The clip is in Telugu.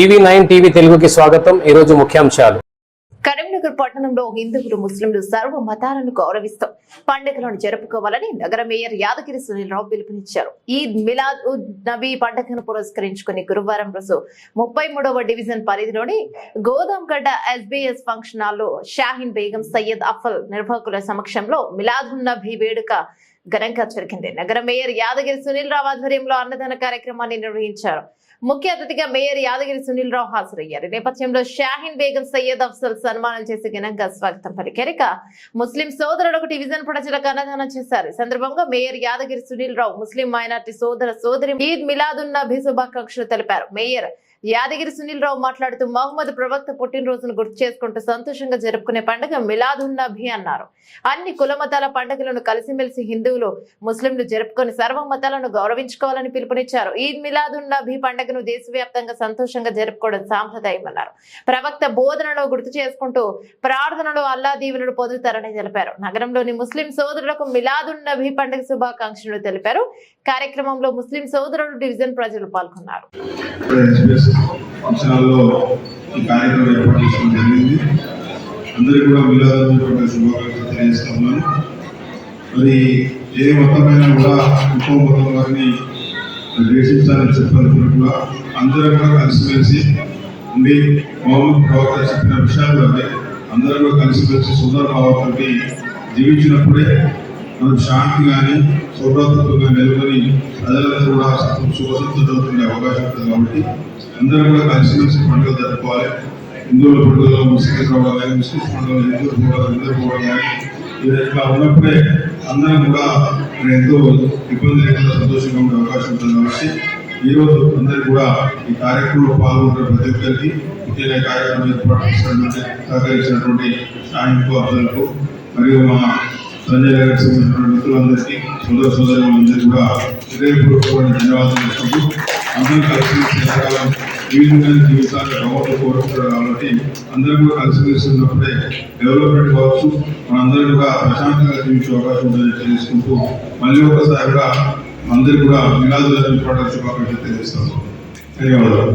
ఈవీ నైన్ టీవీ తెలుగుకి స్వాగతం. ఈరోజు ముఖ్యాంశాలు. కరీంనగర్ పట్టణంలో హిందువులు ముస్లింలు సర్వ మతాలను గౌరవిస్తూ. పండుగలను జరుపుకోవాలని నగర మేయర్ యాదగిరి సునీల్రావు పిలుపునిచ్చారు. ఈద్ మిలాద్ ఉద్ నబీ పండుగను పురస్కరించుకుని గురువారం రోజు ముప్పై మూడవ డివిజన్ పరిధిలోని గోదాంగడ్డ ఎస్బీఎస్ ఫంక్షన్ హాల్లో షాహీన్ బేగం సయ్యద్ అఫల్ నిర్వాహకుల సమక్షంలో మిలాదున్ నబీ వేడుక ఘనంగా జరిగింది. నగర మేయర్ యాదగిరి సునీల్ రావు ఆధ్వర్యంలో అన్నదాన కార్యక్రమాన్ని నిర్వహించారు. ముఖ్య అతిథిగా మేయర్ యాదగిరి సునీల్ రావు హాజరయ్యారు నేపథ్యంలో షాహీన్ బేగం సయ్యద్ అఫ్సల్ సన్మానం చేసి ఘనంగా స్వాగతం పలికారిక ఇక ముస్లిం సోదరులకు డివిజన్ ప్రజలకు అన్నదానం చేశారు. సందర్భంగా mayor Yadagiri Sunil Rao Muslim minority సోదర సోదరి ఈద్ మిలాదున్న శుభాకాంక్షలు తెలిపారు. మేయర్ యాదగిరి సునీల్ రావు మాట్లాడుతూ మహమ్మద్ ప్రవక్త పుట్టినరోజును గుర్తు చేసుకుంటూ సంతోషంగా జరుపుకునే పండుగ మిలాదున్నబీ అన్నారు. అన్ని కుల మతాల పండుగలను కలిసిమెలిసి హిందువులు ముస్లింలు జరుపుకొని సర్వ మతాలను గౌరవించుకోవాలని పిలుపునిచ్చారు. ఈద్ మిలాదున్నబీ పండుగను దేశవ్యాప్తంగా సంతోషంగా జరుపుకోవడం సాంప్రదాయం అన్నారు. ప్రవక్త బోధనలో గుర్తు చేసుకుంటూ ప్రార్థనలో అల్లా దీవులను పొందుతారని తెలిపారు. నగరంలోని ముస్లిం సోదరులకు మిలాదున్నభి పండుగ శుభాకాంక్షలు తెలిపారు. కార్యక్రమంలో ముస్లిం సోదరులు డివిజన్ ప్రజలు పాల్గొన్నారు. అంశాల్లో ఈ కార్యక్రమం ఏర్పాటు చేసుకోవడం జరిగింది. అందరికీ కూడా మిలాదు శుభాకాంక్షలు తెలియజేస్తున్నాను మరి ఏ మతమైనా కూడా ఇంకో మతం వారిని ద్వేషించాలని చెప్పాలనుకున్నా కూడా అందరూ కూడా కలిసిమెలిసి ఉండి మహమ్మద్ ప్రవక్త చెప్పిన విషయాలు అవి అందరూ కూడా కలిసిమెలిసి సుందర భావంతో జీవించినప్పుడే మనం శాంతిగానే సౌభ్రతత్వంగా నెలకొని ప్రజలందరూ కూడా సుఖసంతులతో జరుగుతుండే అవకాశం ఉంటుంది కాబట్టి అందరూ కూడా కలిసిమెలిసి పండుగలు జరుపుకోవాలి. హిందువుల పండుగలో ముస్లింస్ రావడం కానీ ముస్లిం పండుగలో హిందువులు పోవడం అందరూ పోవడం కానీ ఇట్లా ఉన్నప్పుడే అందరం కూడా ఎంతో ఇబ్బంది లేకుండా సంతోషంగా ఉండే అవకాశం ఉంటుంది కాబట్టి ఈ రోజు అందరూ కూడా ఈ కార్యక్రమంలో పాల్గొంటున్న ప్రతి ఒక్కరికి ముఖ్యంగా కార్యక్రమం ఏర్పాటు చేసినటువంటి సహకరించినటువంటి సాయంత్రం అర్థులకు మరియు మా సంజయ్ గారికి సంబంధించిన మిత్రులందరికీ సోదర సోదరులందరికీ కూడా హృదయపూర్వకమైన ధన్యవాదాలు చెప్తూ అందరూ కలిసి జీవితమైన జీవితాన్ని కోరుకుంటారు కాబట్టి అందరూ కూడా కలిసిమెలిసి ఉన్నప్పుడే డెవలప్మెంట్ కావచ్చు మనందరం కూడా ప్రశాంతంగా జీవించే అవకాశం ఉందని తెలుసుకుంటూ మళ్ళీ ఒకసారిగా అందరూ కూడా మిలాదు శుభాకాంక్షలు ధన్యవాదాలు.